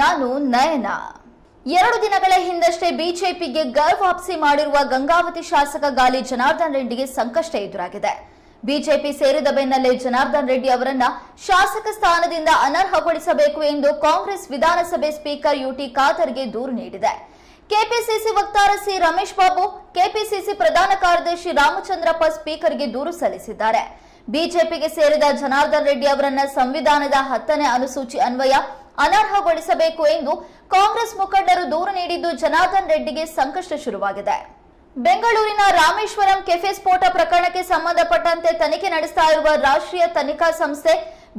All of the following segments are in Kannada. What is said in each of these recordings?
ನಾನು ನಯನ. ಎರಡು ದಿನಗಳ ಹಿಂದಷ್ಟೇ ಬಿಜೆಪಿಗೆ ಗರ್ವಾಪ್ಸಿ ಮಾಡಿರುವ ಗಂಗಾವತಿ ಶಾಸಕ ಗಾಲಿ ಜನಾರ್ದನ್ ರೆಡ್ಡಿಗೆ ಸಂಕಷ್ಟ ಎದುರಾಗಿದೆ. ಬಿಜೆಪಿ ಸೇರಿದ ಬೆನ್ನಲ್ಲೇ ಜನಾರ್ದನ್ ರೆಡ್ಡಿ ಅವರನ್ನ ಶಾಸಕ ಸ್ಥಾನದಿಂದ ಅನರ್ಹಗೊಳಿಸಬೇಕು ಎಂದು ಕಾಂಗ್ರೆಸ್ ವಿಧಾನಸಭೆ ಸ್ಪೀಕರ್ ಯುಟಿ ಖಾದರ್ಗೆ ದೂರು ನೀಡಿದೆ. ಕೆಪಿಸಿಸಿ ವಕ್ತಾರ ಸಿ ರಮೇಶ್ ಬಾಬು ಕೆಪಿಸಿಸಿ ಪ್ರಧಾನ ಕಾರ್ಯದರ್ಶಿ ರಾಮಚಂದ್ರಪ್ಪ ಸ್ಪೀಕರ್ಗೆ ದೂರು ಸಲ್ಲಿಸಿದ್ದಾರೆ. ಬಿಜೆಪಿಗೆ ಸೇರಿದ ಜನಾರ್ದನ್ ರೆಡ್ಡಿ ಅವರನ್ನ ಸಂವಿಧಾನದ ಹತ್ತನೇ ಅನುಸೂಚಿ ಅನ್ವಯ ಅನರ್ಹಗೊಳಿಸಬೇಕು ಎಂದು ಕಾಂಗ್ರೆಸ್ ಮುಖಂಡರು ದೂರು ನೀಡಿದ್ದು ಜನಾರ್ದನ್ ರೆಡ್ಡಿಗೆ ಸಂಕಷ್ಟ ಶುರುವಾಗಿದೆ. ಬೆಂಗಳೂರಿನ ರಾಮೇಶ್ವರಂ ಕೆಫೆ ಸ್ಫೋಟ ಪ್ರಕರಣಕ್ಕೆ ಸಂಬಂಧಪಟ್ಟಂತೆ ತನಿಖೆ ನಡೆಸ್ತಾ ಇರುವ ರಾಷ್ಟ್ರೀಯ ತನಿಖಾ ಸಂಸ್ಥೆ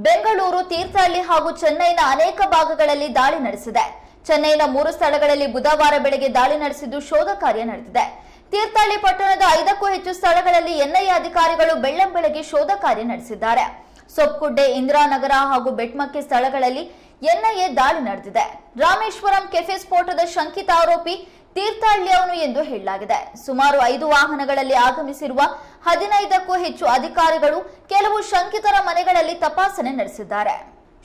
ಬೆಂಗಳೂರು ತೀರ್ಥಹಳ್ಳಿ ಹಾಗೂ ಚೆನ್ನೈನ ಅನೇಕ ಭಾಗಗಳಲ್ಲಿ ದಾಳಿ ನಡೆಸಿದೆ. ಚೆನ್ನೈನ ಮೂರು ಸ್ಥಳಗಳಲ್ಲಿ ಬುಧವಾರ ಬೆಳಗ್ಗೆ ದಾಳಿ ನಡೆಸಿದ್ದು ಶೋಧ ಕಾರ್ಯ ನಡೆದಿದೆ. ತೀರ್ಥಹಳ್ಳಿ ಪಟ್ಟಣದ ಐದಕ್ಕೂ ಹೆಚ್ಚು ಸ್ಥಳಗಳಲ್ಲಿ ಎನ್ಐಎ ಅಧಿಕಾರಿಗಳು ಬೆಳ್ಳಂಬೆಳಗ್ಗೆ ಶೋಧ ಕಾರ್ಯ ನಡೆಸಿದ್ದಾರೆ. ಸೊಪ್ಪುಗುಡ್ಡೆ ಇಂದಿರಾನಗರ ಹಾಗೂ ಬೆಟ್ಮಕ್ಕೆ ಸ್ಥಳಗಳಲ್ಲಿ ಎನ್ಐಎ ದಾಳಿ ನಡೆದಿದೆ. ರಾಮೇಶ್ವರಂ ಕೆಫೆ ಸ್ಫೋಟದ ಶಂಕಿತ ಆರೋಪಿ ತೀರ್ಥಹಳ್ಳಿಯವನು ಎಂದು ಹೇಳಲಾಗಿದೆ. ಸುಮಾರು ಐದು ವಾಹನಗಳಲ್ಲಿ ಆಗಮಿಸಿರುವ ಹದಿನೈದಕ್ಕೂ ಹೆಚ್ಚು ಅಧಿಕಾರಿಗಳು ಕೆಲವು ಶಂಕಿತರ ಮನೆಗಳಲ್ಲಿ ತಪಾಸಣೆ ನಡೆಸಿದ್ದಾರೆ.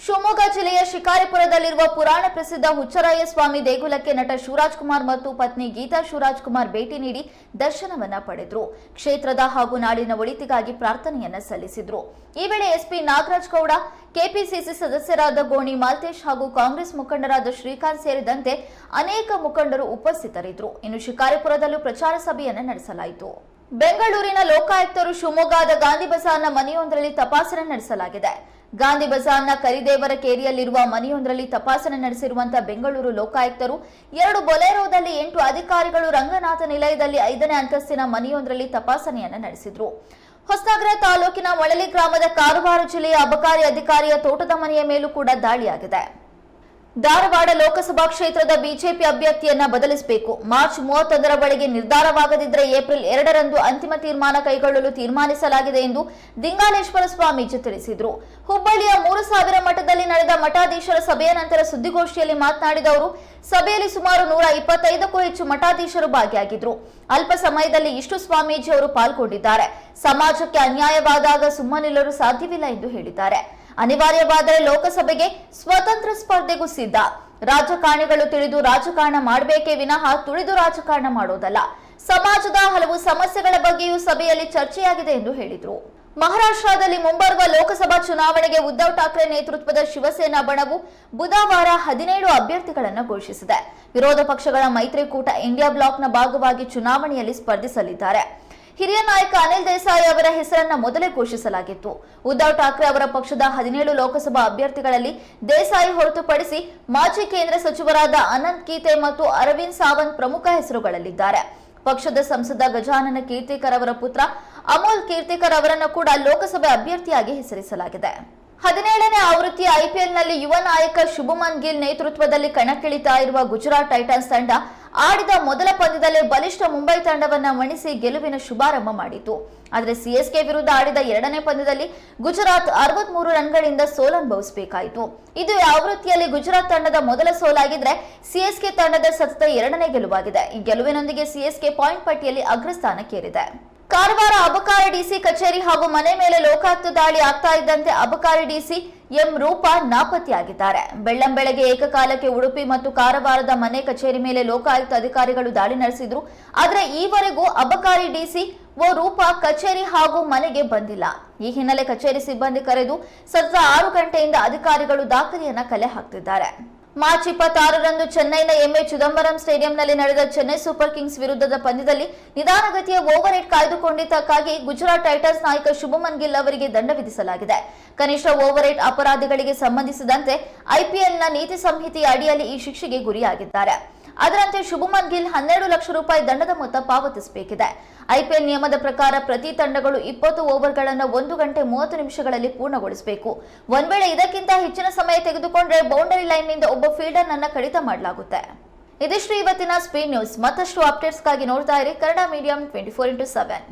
ಶಿವಮೊಗ್ಗ ಜಿಲ್ಲೆಯ ಶಿಕಾರಿಪುರದಲ್ಲಿರುವ ಪುರಾಣ ಪ್ರಸಿದ್ಧ ಹುಚ್ಚರಾಯ ಸ್ವಾಮಿ ದೇಗುಲಕ್ಕೆ ನಟ ಶಿವರಾಜ್ ಕುಮಾರ್ ಮತ್ತು ಪತ್ನಿ ಗೀತಾ ಶಿವರಾಜ್ ಕುಮಾರ್ ಭೇಟಿ ನೀಡಿ ದರ್ಶನವನ್ನ ಪಡೆದ್ರು. ಕ್ಷೇತ್ರದ ಹಾಗೂ ನಾಡಿನ ಒಳಿತಿಗಾಗಿ ಪ್ರಾರ್ಥನೆಯನ್ನ ಸಲ್ಲಿಸಿದ್ರು. ಈ ವೇಳೆ ಎಸ್ಪಿ ನಾಗರಾಜ್ ಗೌಡ, ಕೆಪಿಸಿಸಿ ಸದಸ್ಯರಾದ ಗೋಣಿ ಮಾಲ್ತೇಶ್ ಹಾಗೂ ಕಾಂಗ್ರೆಸ್ ಮುಖಂಡರಾದ ಶ್ರೀಕಾಂತ್ ಸೇರಿದಂತೆ ಅನೇಕ ಮುಖಂಡರು ಉಪಸ್ಥಿತರಿದ್ದರು ಇನ್ನು ಶಿಕಾರಿಪುರದಲ್ಲೂ ಪ್ರಚಾರ ಸಭೆಯನ್ನ ನಡೆಸಲಾಯಿತು. ಬೆಂಗಳೂರಿನ ಲೋಕಾಯುಕ್ತರು ಶಿವಮೊಗ್ಗದ ಗಾಂಧಿ ಬಜಾರ್ನ ಮನೆಯೊಂದರಲ್ಲಿ ತಪಾಸಣೆ ನಡೆಸಲಾಗಿದೆ. ಗಾಂಧಿ ಬಜಾರ್ನ ಕರಿದೇವರ ಕೇರಿಯಲ್ಲಿರುವ ಮನೆಯೊಂದರಲ್ಲಿ ತಪಾಸಣೆ ನಡೆಸಿರುವಂತಹ ಬೆಂಗಳೂರು ಲೋಕಾಯುಕ್ತರು, ಎರಡು ಬೊಲೆರೋದಲ್ಲಿ ಎಂಟು ಅಧಿಕಾರಿಗಳು ರಂಗನಾಥ ನಿಲಯದಲ್ಲಿ ಐದನೇ ಅಂತಸ್ತಿನ ಮನೆಯೊಂದರಲ್ಲಿ ತಪಾಸಣೆಯನ್ನು ನಡೆಸಿದ್ರು. ಹೊಸನಗರ ತಾಲೂಕಿನ ಮೊಳಲಿ ಗ್ರಾಮದ ಕಾರವಾರ ಜಿಲ್ಲೆಯ ಅಬಕಾರಿ ಅಧಿಕಾರಿಯ ತೋಟದ ಮನೆಯ ಮೇಲೂ ಕೂಡ ದಾಳಿಯಾಗಿದೆ. ಧಾರವಾಡ ಲೋಕಸಭಾ ಕ್ಷೇತ್ರದ ಬಿಜೆಪಿ ಅಭ್ಯರ್ಥಿಯನ್ನ ಬದಲಿಸಬೇಕು. ಮಾರ್ಚ್ ಮೂವತ್ತೊಂದರ ಒಳಗೆ ನಿರ್ಧಾರವಾಗದಿದ್ದರೆ ಏಪ್ರಿಲ್ ಎರಡರಂದು ಅಂತಿಮ ತೀರ್ಮಾನ ಕೈಗೊಳ್ಳಲು ತೀರ್ಮಾನಿಸಲಾಗಿದೆ ಎಂದು ದಿಂಗಾಲೇಶ್ವರ ಸ್ವಾಮೀಜಿ ತಿಳಿಸಿದರು. ಹುಬ್ಬಳ್ಳಿಯ ಮೂರು ಸಾವಿರ ಮಠದಲ್ಲಿ ನಡೆದ ಮಠಾಧೀಶರ ಸಭೆಯ ನಂತರ ಸುದ್ದಿಗೋಷ್ಠಿಯಲ್ಲಿ ಮಾತನಾಡಿದ ಅವರು, ಸಭೆಯಲ್ಲಿ ಸುಮಾರು ನೂರ ಇಪ್ಪತ್ತೈದಕ್ಕೂ ಹೆಚ್ಚು ಮಠಾಧೀಶರು ಭಾಗಿಯಾಗಿದ್ರು. ಅಲ್ಪ ಸಮಯದಲ್ಲಿ ಇಷ್ಟು ಸ್ವಾಮೀಜಿ ಅವರು ಪಾಲ್ಗೊಂಡಿದ್ದಾರೆ. ಸಮಾಜಕ್ಕೆ ಅನ್ಯಾಯವಾದಾಗ ಸುಮ್ಮನಿಲ್ಲಲು ಸಾಧ್ಯವಿಲ್ಲ ಎಂದು ಹೇಳಿದ್ದಾರೆ. ಅನಿವಾರ್ಯವಾದರೆ ಲೋಕಸಭೆಗೆ ಸ್ವತಂತ್ರ ಸ್ಪರ್ಧೆಗೂ ಸಿದ್ಧ. ರಾಜಕಾರಣಿಗಳು ತಿಳಿದು ರಾಜಕಾರಣ ಮಾಡಬೇಕೇ ವಿನಃ ತುಳಿದು ರಾಜಕಾರಣ ಮಾಡೋದಲ್ಲ. ಸಮಾಜದ ಹಲವು ಸಮಸ್ಯೆಗಳ ಬಗ್ಗೆಯೂ ಸಭೆಯಲ್ಲಿ ಚರ್ಚೆಯಾಗಿದೆ ಎಂದು ಹೇಳಿದರು. ಮಹಾರಾಷ್ಟ್ರದಲ್ಲಿ ಮುಂಬರುವ ಲೋಕಸಭಾ ಚುನಾವಣೆಗೆ ಉದ್ದವ್ ಠಾಕ್ರೆ ನೇತೃತ್ವದ ಶಿವಸೇನಾ ಬಣವು ಬುಧವಾರ ಹದಿನೇಳು ಅಭ್ಯರ್ಥಿಗಳನ್ನು ಘೋಷಿಸಿದೆ. ವಿರೋಧ ಪಕ್ಷಗಳ ಮೈತ್ರಿಕೂಟ ಇಂಡಿಯಾ ಬ್ಲಾಕ್ನ ಭಾಗವಾಗಿ ಚುನಾವಣೆಯಲ್ಲಿ ಸ್ಪರ್ಧಿಸಲಿದ್ದಾರೆ. ಹಿರಿಯ ನಾಯಕ ಅನಿಲ್ ದೇಸಾಯಿ ಅವರ ಹೆಸರನ್ನ ಮೊದಲೇ ಘೋಷಿಸಲಾಗಿತ್ತು. ಉದ್ದವ್ ಠಾಕ್ರೆ ಅವರ ಪಕ್ಷದ ಹದಿನೇಳು ಲೋಕಸಭಾ ಅಭ್ಯರ್ಥಿಗಳಲ್ಲಿ ದೇಸಾಯಿ ಹೊರತುಪಡಿಸಿ ಮಾಜಿ ಕೇಂದ್ರ ಸಚಿವರಾದ ಅನಂತ್ ಕೀತೆ ಮತ್ತು ಅರವಿಂದ್ ಸಾವಂತ್ ಪ್ರಮುಖ ಹೆಸರುಗಳಲ್ಲಿದ್ದಾರೆ. ಪಕ್ಷದ ಸಂಸದ ಗಜಾನನ ಕೀರ್ತಿಕರ್ ಅವರ ಪುತ್ರ ಅಮೋಲ್ ಕೀರ್ತಿಕರ್ ಅವರನ್ನು ಕೂಡ ಲೋಕಸಭೆ ಅಭ್ಯರ್ಥಿಯಾಗಿ ಹೆಸರಿಸಲಾಗಿದೆ. ಹದಿನೇಳನೇ ಆವೃತ್ತಿಯ ಐಪಿಎಲ್ನಲ್ಲಿ ಯುವ ನಾಯಕ ಶುಭಮನ್ ಗಿಲ್ ನೇತೃತ್ವದಲ್ಲಿ ಕಣಕ್ಕಿಳಿತಾ ಇರುವ ಗುಜರಾತ್ ಟೈಟನ್ಸ್ ತಂಡ ಆಡಿದ ಮೊದಲ ಪಂದ್ಯದಲ್ಲೇ ಬಲಿಷ್ಠ ಮುಂಬೈ ತಂಡವನ್ನು ಮಣಿಸಿ ಗೆಲುವಿನ ಶುಭಾರಂಭ ಮಾಡಿತು. ಆದರೆ ಸಿಎಸ್ಕೆ ವಿರುದ್ಧ ಆಡಿದ ಎರಡನೇ ಪಂದ್ಯದಲ್ಲಿ ಗುಜರಾತ್ ಅರವತ್ಮೂರು ರನ್ಗಳಿಂದ ಸೋಲನುಭವಿಸಬೇಕಾಯಿತು ಇದು ಆವೃತ್ತಿಯಲ್ಲಿ ಗುಜರಾತ್ ತಂಡದ ಮೊದಲ ಸೋಲಾಗಿದ್ರೆ ಸಿಎಸ್ಕೆ ತಂಡದ ಸತತ ಎರಡನೇ ಗೆಲುವಾಗಿದೆ. ಈ ಗೆಲುವಿನೊಂದಿಗೆ ಸಿಎಸ್ಕೆ ಪಾಯಿಂಟ್ ಪಟ್ಟಿಯಲ್ಲಿ ಅಗ್ರಸ್ಥಾನಕ್ಕೇರಿದೆ. ಕಾರವಾರ ಅಬಕಾರಿ ಡಿಸಿ ಕಚೇರಿ ಹಾಗೂ ಮನೆ ಮೇಲೆ ಲೋಕಾಯುಕ್ತ ದಾಳಿ ಆಗ್ತಾ ಇದ್ದಂತೆ ಅಬಕಾರಿ ಡಿಸಿ ಎಂ ರೂಪಾ ನಾಪತ್ತೆಯಾಗಿದ್ದಾರೆ. ಬೆಳ್ಳಂಬೆಳಗ್ಗೆ ಏಕಕಾಲಕ್ಕೆ ಉಡುಪಿ ಮತ್ತು ಕಾರವಾರದ ಮನೆ ಕಚೇರಿ ಮೇಲೆ ಲೋಕಾಯುಕ್ತ ಅಧಿಕಾರಿಗಳು ದಾಳಿ ನಡೆಸಿದ್ರು. ಆದರೆ ಈವರೆಗೂ ಅಬಕಾರಿ ಡಿಸಿ ಓ ರೂಪಾ ಕಚೇರಿ ಹಾಗೂ ಮನೆಗೆ ಬಂದಿಲ್ಲ. ಈ ಹಿನ್ನೆಲೆ ಕಚೇರಿ ಸಿಬ್ಬಂದಿ ಕರೆದು ಸತತ ಆರು ಗಂಟೆಯಿಂದ ಅಧಿಕಾರಿಗಳು ದಾಖಲೆಯನ್ನ ಕಲೆ ಹಾಕ್ತಿದ್ದಾರೆ. ಮಾರ್ಚ್ ಇಪ್ಪತ್ತಾರರಂದು ಚೆನ್ನೈನ ಎಂಎ ಚಿದಂಬರಂ ಸ್ಟೇಡಿಯಂನಲ್ಲಿ ನಡೆದ ಚೆನ್ನೈ ಸೂಪರ್ ಕಿಂಗ್ಸ್ ವಿರುದ್ಧದ ಪಂದ್ಯದಲ್ಲಿ ನಿಧಾನಗತಿಯ ಓವರ್ ರೇಟ್ ಕಾಯ್ದುಕೊಂಡಿದ್ದಕ್ಕಾಗಿ ಗುಜರಾತ್ ಟೈಟನ್ಸ್ ನಾಯಕ ಶುಭಮನ್ ಗಿಲ್ ಅವರಿಗೆ ದಂಡ ವಿಧಿಸಲಾಗಿದೆ. ಕನಿಷ್ಠ ಓವರ್ ಅಪರಾಧಿಗಳಿಗೆ ಸಂಬಂಧಿಸಿದಂತೆ ಐಪಿಎಲ್ನ ನೀತಿ ಸಂಹಿತೆಯ ಅಡಿಯಲ್ಲಿ ಈ ಶಿಕ್ಷೆಗೆ ಗುರಿಯಾಗಿದ್ದಾರೆ. ಅದರಂತೆ ಶುಭಮನ್ ಗಿಲ್ ಹನ್ನೆರಡು ಲಕ್ಷ ರೂಪಾಯಿ ದಂಡದ ಮೊತ್ತ ಪಾವತಿಸಬೇಕಿದೆ. ಐಪಿಎಲ್ ನಿಯಮದ ಪ್ರಕಾರ ಪ್ರತಿ ತಂಡಗಳು ಇಪ್ಪತ್ತು ಓವರ್ಗಳನ್ನು ಒಂದು ಗಂಟೆ ಮೂವತ್ತು ನಿಮಿಷಗಳಲ್ಲಿ ಪೂರ್ಣಗೊಳಿಸಬೇಕು. ಒಂದ್ ಇದಕ್ಕಿಂತ ಹೆಚ್ಚಿನ ಸಮಯ ತೆಗೆದುಕೊಂಡ್ರೆ ಬೌಂಡರಿ ಲೈನ್ನಿಂದ ಒಬ್ಬ ಫೀಲ್ಡರ್ ನನ್ನ ಕಡಿತ ಮಾಡಲಾಗುತ್ತೆ. ಇದಿಷ್ಟು ಇವತ್ತಿನ ಸ್ಪೀಡ್ ನ್ಯೂಸ್ ಮತ್ತಷ್ಟು ಅಪ್ಡೇಟ್ಸ್ಗಾಗಿ ನೋಡ್ತಾ ಇರಿ Kannada medium twenty four into seven